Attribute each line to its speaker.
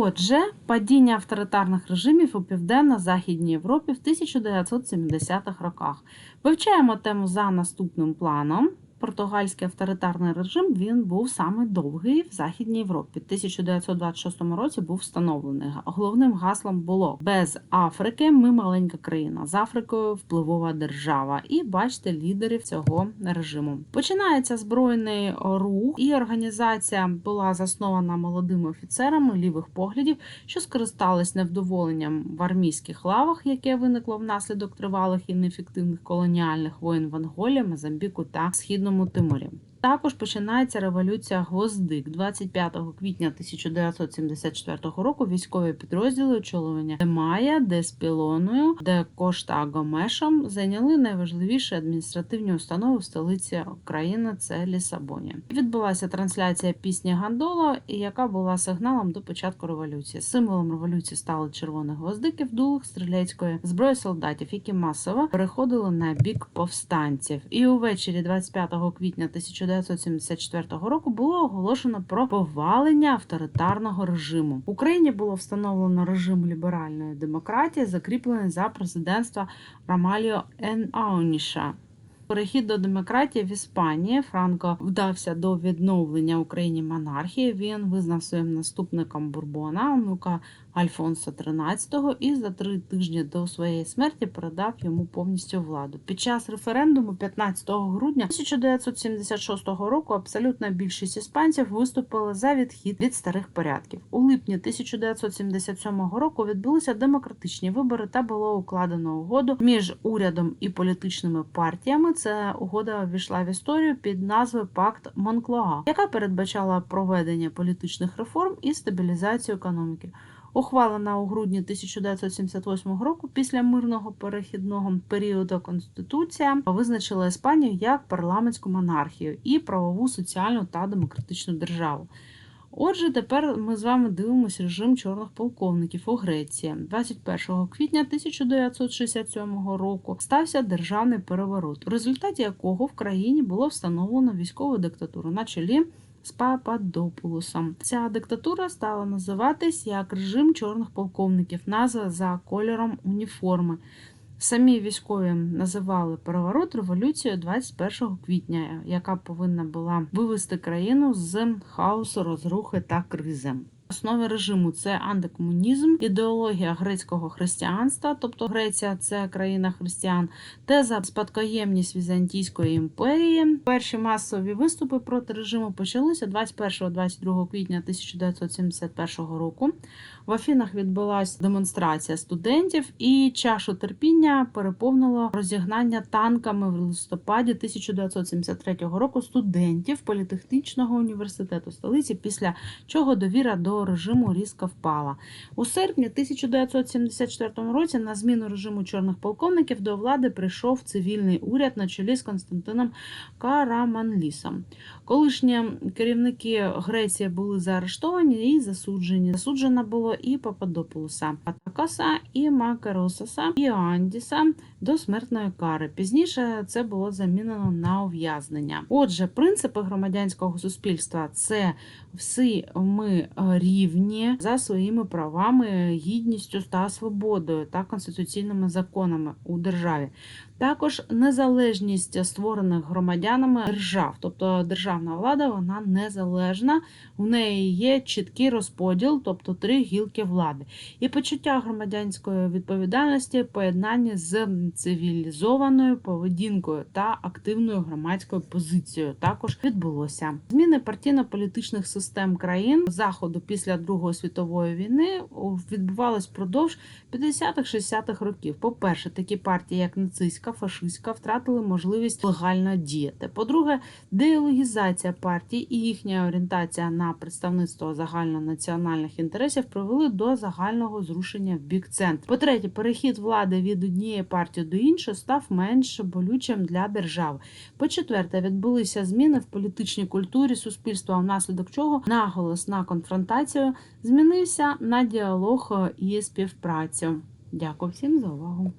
Speaker 1: Отже, падіння авторитарних режимів у південно-західній Європі в 1970-х роках. Вивчаємо тему за наступним планом. Португальський авторитарний режим він був саме довгий в Західній Європі. В 1926 році був встановлений. Головним гаслом було без Африки ми маленька країна з Африкою впливова держава. І бачите лідерів цього режиму. Починається збройний рух, і організація була заснована молодими офіцерами лівих поглядів, що скористались невдоволенням в армійських лавах, яке виникло внаслідок тривалих і неефективних колоніальних воєн в Анголі, Мозамбіку та Східному のもってれ。Також починається революція Гвоздик 25 квітня 1974 року. Військові підрозділи очолювання Демая, Деспілоною, де Кошта зайняли найважливіші адміністративні установи в столиці країни це Лісабоні. Відбулася трансляція пісні Гандола, яка була сигналом до початку революції. Символом революції стали червоні гвоздики в дулах стрілецької зброї солдатів, які масово переходили на бік повстанців. І увечері 25 квітня 1974 року було оголошено про повалення авторитарного режиму. В Україні було встановлено режим ліберальної демократії, закріплений за президентства Ромаліо Енауніша. Перехід до демократії в Іспанії Франко вдався до відновлення Україні монархії. Він визнав своїм наступником Бурбона, онука Альфонса XIII, і за три тижні до своєї смерті передав йому повністю владу. Під час референдуму 15 грудня 1976 року абсолютна більшість іспанців виступили за відхід від старих порядків. У липні 1977 року відбулися демократичні вибори та було укладено угоду між урядом і політичними партіями. Ця угода ввійшла в історію під назвою Пакт Монклоа, яка передбачала проведення політичних реформ і стабілізацію економіки. Ухвалена у грудні 1978 року після мирного перехідного періоду Конституція визначила Іспанію як парламентську монархію і правову, соціальну та демократичну державу. Отже, тепер ми з вами дивимося режим чорних полковників у Греції. 21 квітня 1967 року стався державний переворот, у результаті якого в країні було встановлено військову диктатуру на чолі з Пападопулосом. Ця диктатура стала називатись як режим чорних полковників, назва за кольором уніформи. Самі військові називали переворот революцією 21 квітня, яка повинна була вивести країну з хаосу, розрухи та кризи. Основі режиму це антикомунізм, ідеологія грецького християнства, тобто Греція це країна християн, теза спадкоємність Візантійської імперії. Перші масові виступи проти режиму почалися 21-22 квітня 1971 року. В Афінах відбулася демонстрація студентів, і чашу терпіння переповнило розігнання танками в листопаді 1973 року студентів політехнічного університету столиці, після чого довіра до режиму різко впала. У серпні 1974 році на зміну режиму чорних полковників до влади прийшов цивільний уряд на чолі з Константином Караманлісом. Колишні керівники Греції були заарештовані і засуджені. Засуджено було і Пападопулуса, Патакаса, і Макаросаса, і Андіса до смертної кари. Пізніше це було замінено на ув'язнення. Отже, принципи громадянського суспільства це всі ми рівні за своїми правами, гідністю та свободою та конституційними законами у державі. Також незалежність створених громадянами держав, тобто державна влада, вона незалежна, в неї є чіткий розподіл, тобто три гілки влади, і почуття громадянської відповідальності поєднання з цивілізованою поведінкою та активною громадською позицією. Також відбулося зміни партійно-політичних систем країн заходу після Другої світової війни відбувались впродовж 50-60-х років. По перше, такі партії, як нацистська фашистська втратили можливість легально діяти. По-друге, деологізація партій і їхня орієнтація на представництво загальнонаціональних інтересів привели до загального зрушення в бік центру. По-третє, перехід влади від однієї партії до іншої став менш болючим для держави. По-четверте, відбулися зміни в політичній культурі суспільства, внаслідок чого наголос на конфронтацію змінився на діалог і співпрацю. Дякую всім за увагу.